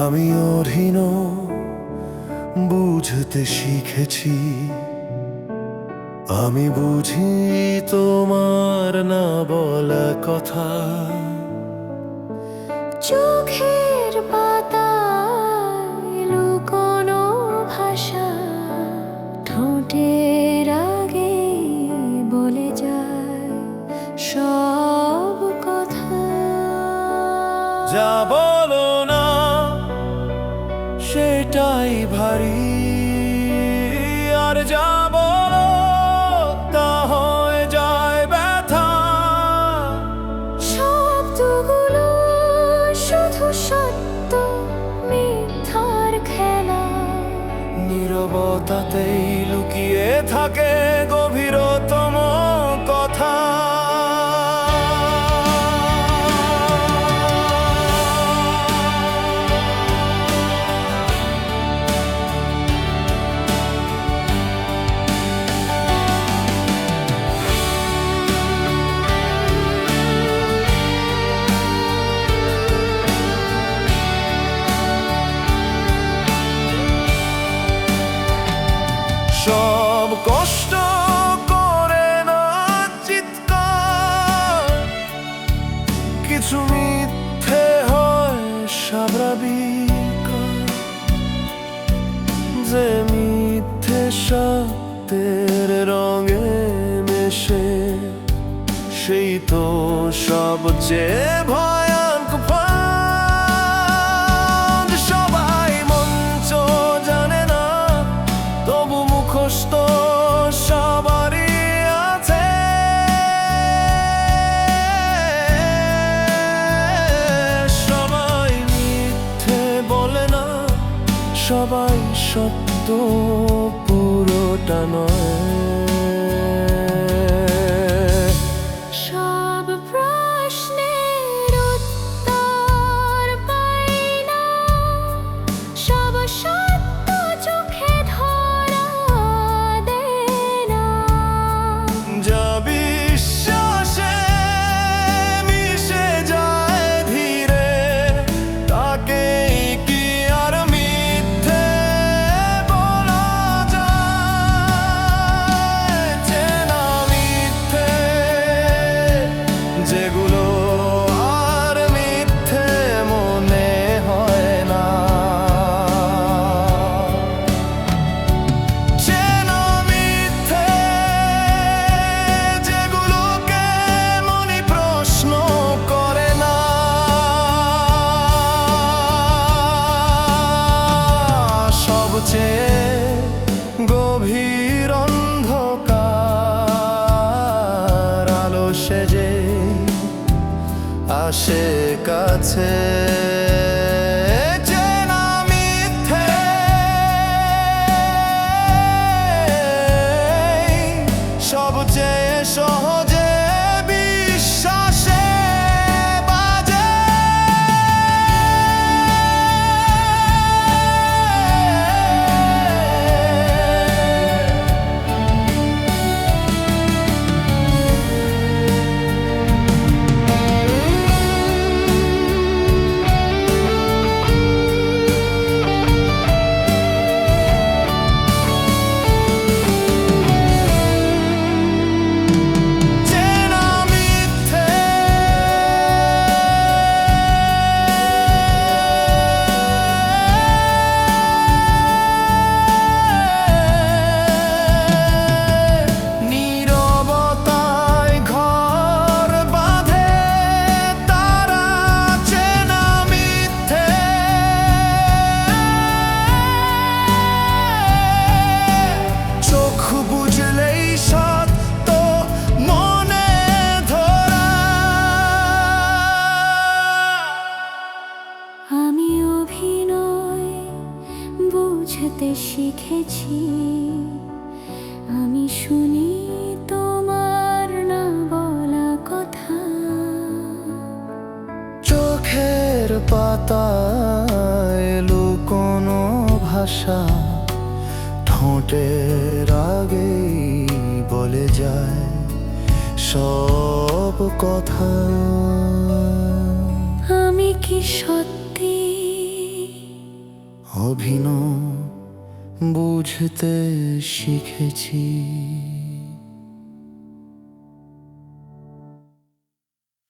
আমি অধীন বুঝতে শিখেছি। আমি বুঝি তোমার না বলা কথা। চোখের পাতায় লুকোনো ভাষা ঠোঁটের আগে বলে যায় সব কথা। যা আর তা হয়ে যায় ব্যথা। শব্দগুলো শুধু সত্য মিথ্যার খেলা। নীরবতাতেই লুকিয়ে থাকে গভীরতম সত্যের রঙে মেশে, সেই তো সবচেয়ে ভয়ানক ফাঁদ। সবাই মঞ্চ জানে না, তবু মুখস্থ সবারই আছে সবাই মিথ্যে বলে না, সবাই সত্য I'm on. সেজে আসে কাছে। বুঝতে শিখেছি। আমি শুনি তোমার না বলা কথা। চোখের পাতায় লুকোনো ভাষা ঠোঁটের আগেই বলে যায় সব কথা। আমি কি সত্যি অভিনয় বুঝতে শিখেছি।